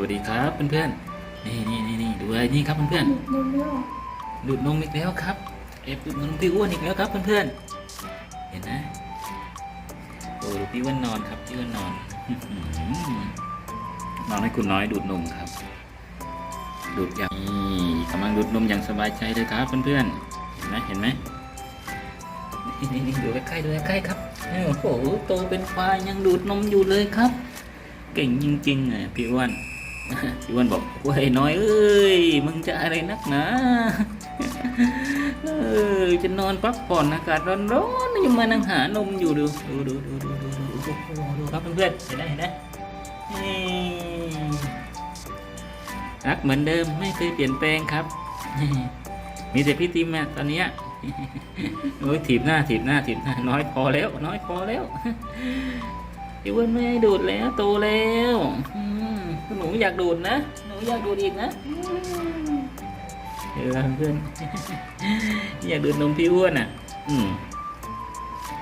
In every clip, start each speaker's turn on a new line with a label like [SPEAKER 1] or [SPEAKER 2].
[SPEAKER 1] วัสดีครับเพื่อนๆ นี่นี่นี่นี่ดูอะไรนี่ครับเพื่อน
[SPEAKER 2] นมไม่ออก
[SPEAKER 1] ๆดูดนมอีกแล้วครับ เอฟดูดนมพี่อ้วนอีกแล้วครับเพื่อนๆ เห็นนะ โอ้ดูพี่อ้วนนอนครับพี่อ้วนนอนอื้อหือนอนให้คุณน้อยดูดนมครับ ดูดอย่างนี่กำลังดูดนมอย่างสบายใจเลยครับเพื่อนๆ เห็นไหมเห็นไหมนี่นี่นี่ดูใกล้ๆดูใกล้ๆครับ โอ้โห โตเป็นควายยังดูดนมอยู่เลยครับ เก่งจริงๆอะพี่อ้วน พี่อ้วนบอกเว้วยน้อยเอ้ยมึงจะอะไรนักหนาเออจะนอนพักผ่อนอากาศร้อนๆยังมานั่งหานมอยู่ดูดูดูดูดูดูดูดูครับเพื่อนๆเห็นไหมเห็นไหมรักเหมือนเดิมไม่เคยเปลี่ยนแปลงครับ มีแต่พี่ติมอะตอนนี้โอ้ยถีบหน้าถีบหน้าถีบหน้าน้อยพอแล้ว น้อยพอแล้วพี่อ้วนไม่ดูดแล้วโตแล้วอืม หนูอยากดูดนะ หนูอยากดูดอีกนะเออเพื่อนอยากดูดนมพี่อ้วนอะ อืม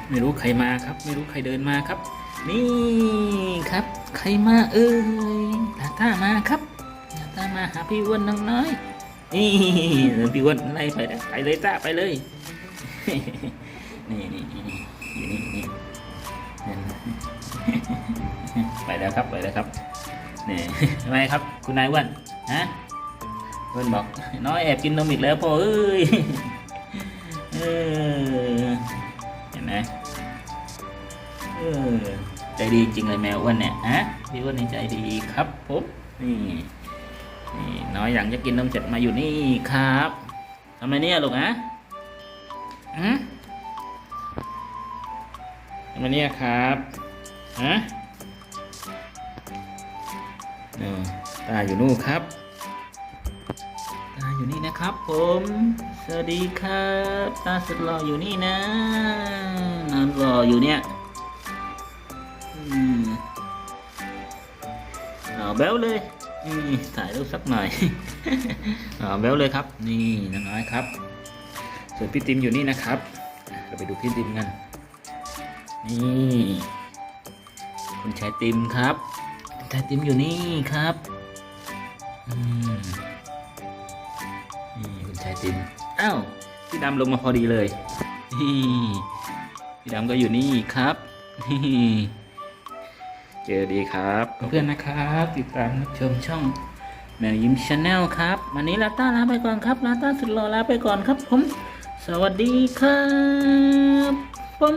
[SPEAKER 1] ไม่รู้ใครมาครับ ไม่รู้ใครเดินมาครับ นี่ครับ ใครมาเอ้ยลาต้ามาครับลาต้ามาหาพี่อ้วนน้องน้อยนี่พี่อ้วนไล่ไปแล้วไปเลยต้าไปเลยนี่นี่นี่นี่อยู่นี่นี่ไปแล้วครับไปแล้วครับ นี่ทำไมครับ คุณนายวันฮะวันบอก น้อยแอบกินนมอีกแล้วพ่อเอ้ยเห็นไหมเออใจดีจริงเลยแมวอ้วนเนี่ยฮะพี่อ้วนนี่ใจดีครับผมนี่นี่น้อยอยางจะกินนมเสร็จมาอยู่นี่ครับทำไมเนี่ยลูกฮะฮะทำไมเนี่ยครับฮะ ตาอยู่นู่นครับ ตาอยู่นี่นะครับ ผม สวัสดีครับ ตาสุดหล่ออยู่นี่นะนอนรออยู่เนี่ยอืมเอาแบ๊วเลยนี่ถ่ายรูปสักหน่อยเอาแบ๊วเลยครับ นี่น้องน้อยครับ ส่วนพี่ติมอยู่นี่นะครับ เราไปดูพี่ติมกัน นี่คุณชายติมครับ ชายติมอยู่นี่ครับนี่คุณชายติมอ้าวพี่ดำลงมาพอดีเลยนี่พี่ดำก็อยู่นี่ครับนี่เจอดีครับ เพื่อนนะครับ ติดตามรับชมช่องแมวยิ้มชาแนลครับ วันนี้ลาต้าลาไปก่อนครับลาต้าสุดหล่อลาไปก่อนครับผม สวัสดีครับผม